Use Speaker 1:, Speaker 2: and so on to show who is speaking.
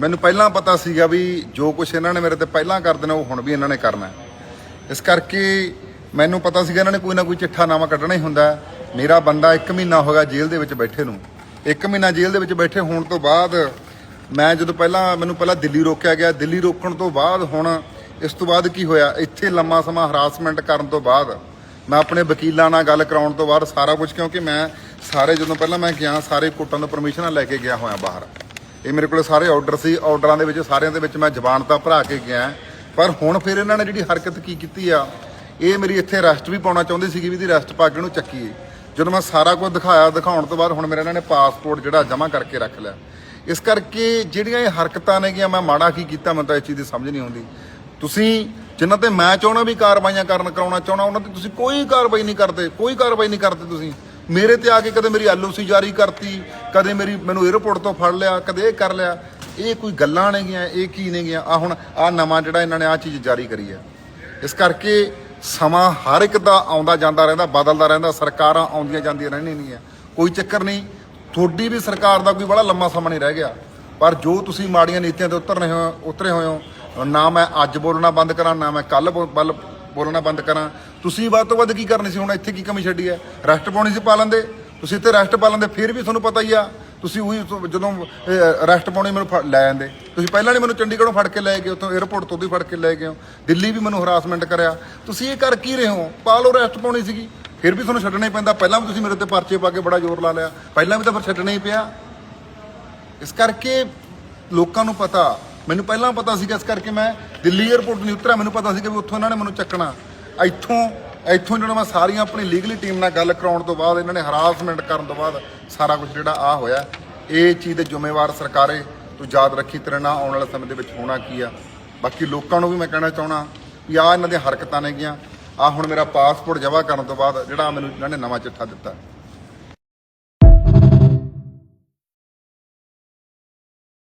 Speaker 1: ਮੈਨੂੰ ਪਹਿਲਾਂ ਪਤਾ ਸੀਗਾ ਵੀ ਜੋ ਕੁਝ ਇਹਨਾਂ ਨੇ ਮੇਰੇ ਤੇ ਪਹਿਲਾਂ ਕਰ ਦੇਣਾ, ਉਹ ਹੁਣ ਵੀ ਇਹਨਾਂ ਨੇ ਕਰਨਾ ਹੈ। ਇਸ ਕਰਕੇ ਮੈਨੂੰ ਪਤਾ ਸੀਗਾ ਇਹਨਾਂ ਨੇ ਕੋਈ ਨਾ ਕੋਈ ਚਿੱਠਾ ਨਾਮਾ ਕੱਢਣਾ ਹੀ ਹੁੰਦਾ ਹੈ। ਮੇਰਾ ਬੰਦਾ 1 ਮਹੀਨਾ ਹੋ ਗਿਆ ਜੇਲ੍ਹ ਦੇ ਵਿੱਚ ਬੈਠੇ ਨੂੰ 1 ਮਹੀਨਾ ਜੇਲ੍ਹ ਦੇ ਵਿੱਚ ਬੈਠੇ ਹੋਣ ਤੋਂ ਬਾਅਦ ਮੈਂ ਜਦੋਂ ਪਹਿਲਾਂ, ਮੈਨੂੰ ਪਹਿਲਾਂ ਦਿੱਲੀ ਰੋਕਿਆ ਗਿਆ ਦਿੱਲੀ ਰੋਕਣ ਤੋਂ ਬਾਅਦ ਹੁਣ ਇਸ ਤੋਂ ਬਾਅਦ ਕੀ ਹੋਇਆ ਇੱਥੇ ਲੰਮਾ ਸਮਾਂ ਹਰਾਸਮੈਂਟ ਕਰਨ ਤੋਂ ਬਾਅਦ ਮੈਂ ਆਪਣੇ ਵਕੀਲਾਂ ਨਾਲ ਗੱਲ ਕਰਾਉਣ ਤੋਂ ਬਾਅਦ ਸਾਰਾ ਕੁਝ ਕਿਉਂਕਿ ਮੈਂ ਸਾਰੇ ਜਦੋਂ ਪਹਿਲਾਂ ਮੈਂ ਗਿਆ, ਸਾਰੇ ਕੋਰਟਾਂ ਤੋਂ ਪਰਮਿਸ਼ਨਾਂ ਲੈ ਕੇ ਗਿਆ ਹੋਇਆ ਬਾਹਰ ਇਹ ਮੇਰੇ ਕੋਲ ਸਾਰੇ ਆਰਡਰ ਸੀ। ਆਰਡਰਾਂ ਦੇ ਵਿੱਚ ਸਾਰਿਆਂ ਦੇ ਵਿੱਚ ਮੈਂ ਜ਼ਬਾਨ ਤਾਂ ਭਰਾ ਕੇ ਗਿਆ। ਪਰ ਹੁਣ ਫਿਰ ਇਹਨਾਂ ਨੇ ਜਿਹੜੀ ਹਰਕਤ ਕੀ ਕੀਤੀ ਆ, ਇਹ ਮੇਰੀ ਇੱਥੇ ਰੈਸਟ ਵੀ ਪਾਉਣਾ ਚਾਹੁੰਦੇ ਸੀਗੇ ਵੀ ਇਹਦੀ ਰੈਸਟ ਪਾ ਕੇ ਇਹਨੂੰ ਚੱਕੀਏ। ਜਦੋਂ ਮੈਂ ਸਾਰਾ ਕੁਝ ਦਿਖਾਇਆ, ਦਿਖਾਉਣ ਤੋਂ ਬਾਅਦ ਹੁਣ ਮੇਰਾ ਇਹਨਾਂ ਨੇ ਪਾਸਪੋਰਟ ਜਿਹੜਾ ਜਮ੍ਹਾਂ ਕਰਕੇ ਰੱਖ ਲਿਆ। ਇਸ ਕਰਕੇ ਜਿਹੜੀਆਂ ਇਹ ਹਰਕਤਾਂ ਨੇਗੀਆਂ, ਮੈਂ ਮਾੜਾ ਕੀ ਕੀਤਾ, ਮੈਨੂੰ ਤਾਂ ਇਸ ਚੀਜ਼ ਦੀ ਸਮਝ ਨਹੀਂ ਆਉਂਦੀ। ਤੁਸੀਂ ਜਿਨ੍ਹਾਂ ਤੇ ਮੈਂ ਚਾਹਣਾ ਵੀ ਕਾਰਵਾਈਆਂ ਕਰਨ ਕਰਾਉਣਾ ਚਾਹਣਾ ਉਹਨਾਂ ਤੇ ਤੁਸੀਂ ਕੋਈ ਕਾਰਵਾਈ ਨਹੀਂ ਕਰਦੇ, ਕੋਈ ਕਾਰਵਾਈ ਨਹੀਂ ਕਰਦੇ ਤੁਸੀਂ। ਮੇਰੇ ਤੇ ਆ ਕੇ ਕਦੇ ਮੇਰੀ ਐਲਓਸੀ ਜਾਰੀ ਕਰਤੀ, ਕਦੇ ਮੇਰੀ ਮੈਨੂੰ 에ਅਰਪੋਰਟ ਤੋਂ ਫੜ ਲਿਆ, ਕਦੇ ਇਹ ਕਰ ਲਿਆ। ਇਹ ਕੋਈ ਗੱਲਾਂ ਨੇਗੀਆਂ ਇਹ ਕੀ ਨੇਗੀਆਂ ਆ ਹੁਣ ਆ ਨਵਾਂ ਜਿਹੜਾ ਇਹਨਾਂ ਨੇ ਆ ਚੀਜ਼ ਜਾਰੀ ਕਰੀ ਹੈ। ਇਸ ਕਰਕੇ ਸਮਾਂ ਹਰ ਇੱਕ ਦਾ ਆਉਂਦਾ ਜਾਂਦਾ ਰਹਿੰਦਾ, ਬਦਲਦਾ ਰਹਿੰਦਾ, ਸਰਕਾਰਾਂ ਆਉਂਦੀਆਂ ਜਾਂਦੀਆਂ ਰਹਿਣੀਆਂ ਨਹੀਂ ਕੋਈ ਚੱਕਰ ਨਹੀਂ, ਤੁਹਾਡੀ ਵੀ ਸਰਕਾਰ ਦਾ ਕੋਈ ਬੜਾ ਲੰਮਾ ਸਮਾਂ ਨਹੀਂ ਰਹਿ ਗਿਆ। ਪਰ ਜੋ ਤੁਸੀਂ ਮਾੜੀਆਂ ਨੀਤੀਆਂ ਤੇ ਉਤਰਨੇ ਹੋ, ਉਤਰੇ ਹੋਏ ਹੋ, ਨਾ ਮੈਂ ਅੱਜ ਬੋਲਣਾ ਬੰਦ ਕਰਾਂ, ਨਾ ਮੈਂ ਕੱਲ ਬੋਲਣਾ ਬੰਦ ਕਰਾਂ। ਤੁਸੀਂ ਵੱਧ ਤੋਂ ਵੱਧ ਕੀ ਕਰਨੀ ਸੀ? ਹੁਣ ਇੱਥੇ ਕੀ ਕਮੀ ਛੱਡੀ ਹੈ? ਰੈਸਟ ਪਾਉਣੀ ਸੀ ਪਾ ਲੈਂਦੇ। ਤੁਸੀਂ ਇੱਥੇ ਰੈਸਟ ਪਾ ਲੈਂਦੇ, ਫਿਰ ਵੀ ਤੁਹਾਨੂੰ ਪਤਾ ਹੀ ਆ। ਤੁਸੀਂ ਉਹੀ ਜਦੋਂ ਰੈਸਟ ਪਾਉਣੀ ਮੈਨੂੰ ਫੜ- ਲੈ ਜਾਂਦੇ ਤੁਸੀਂ ਪਹਿਲਾਂ ਨਹੀਂ ਮੈਨੂੰ ਚੰਡੀਗੜ੍ਹੋਂ ਫੜ ਕੇ ਲੈ ਗਏ, ਉੱਥੋਂ 에ਅਰਪੋਰਟ ਤੋਂ ਵੀ ਫੜ ਕੇ ਲੈ ਗਏ ਹੋ। ਦਿੱਲੀ ਵੀ ਮੈਨੂੰ ਹਰਾਸਮੈਂਟ ਕਰਿਆ। ਤੁਸੀਂ ਇਹ ਕਰ ਕੀ ਰਹੇ ਹੋ? ਪਾ ਲਓ ਰੈਸਟ ਪਾਉਣੀ ਸੀਗੀ। ਫਿਰ ਵੀ ਤੁਹਾਨੂੰ ਛੱਡਣਾ ਹੀ ਪੈਂਦਾ। ਪਹਿਲਾਂ ਵੀ ਤੁਸੀਂ ਮੇਰੇ ਤੇ ਪਰਚੇ ਪਾ ਕੇ ਬੜਾ ਜ਼ੋਰ ਲਾ ਲਿਆ। ਪਹਿਲਾਂ ਵੀ ਤਾਂ ਫਿਰ ਛੱਡਣਾ ਹੀ ਪਿਆ। ਇਸ ਕਰਕੇ ਲੋਕਾਂ ਨੂੰ ਪਤਾ ਮੈਨੂੰ ਪਹਿਲਾਂ ਪਤਾ ਸੀਗਾ ਇਸ ਕਰਕੇ ਮੈਂ ਦਿੱਲੀ 에ਅਰਪੋਰਟ ਨਹੀਂ ਉਤਰਿਆ। ਮੈਨੂੰ ਪਤਾ ਸੀਗਾ ਵੀ ਉੱਥੋਂ ਇਹਨਾਂ ਨੇ ਮੈਨੂੰ ਚੱਕਣਾ। ਇੱਥੋਂ ਇੱਥੋਂ ਜਿਹੜਾ ਮੈਂ ਸਾਰੀਆਂ ਆਪਣੀ ਲੀਗਲੀ ਟੀਮ ਨਾਲ ਗੱਲ ਕਰਾਉਣ ਤੋਂ ਬਾਅਦ ਇਹਨਾਂ ਨੇ ਹਰਾਸਮੈਂਟ ਕਰਨ ਤੋਂ ਬਾਅਦ ਸਾਰਾ ਕੁਝ ਜਿਹੜਾ ਆ ਹੋਇਆ। ਇਹ ਚੀਜ਼ ਦੇ ਜ਼ਿੰਮੇਵਾਰ ਸਰਕਾਰੇ, ਤੂੰ ਯਾਦ ਰੱਖੀ ਤੇਰੇ ਨਾਲ ਆਉਣ ਵਾਲੇ ਸਮੇਂ ਦੇ ਵਿੱਚ ਹੋਣਾ ਕੀ ਆ। ਬਾਕੀ ਲੋਕਾਂ ਨੂੰ ਵੀ ਮੈਂ ਕਹਿਣਾ ਚਾਹਣਾ ਵੀ ਆ ਇਹਨਾਂ ਦੀਆਂ ਹਰਕਤਾਂ ਨੇਗੀਆਂ। ਆ ਹੁਣ ਮੇਰਾ ਪਾਸਪੋਰਟ ਜਮ੍ਹਾਂ ਕਰਨ ਤੋਂ ਬਾਅਦ ਜਿਹੜਾ ਮੈਨੂੰ ਇਹਨਾਂ ਨੇ ਨਵਾਂ ਚਿੱਠਾ ਦਿੱਤਾ।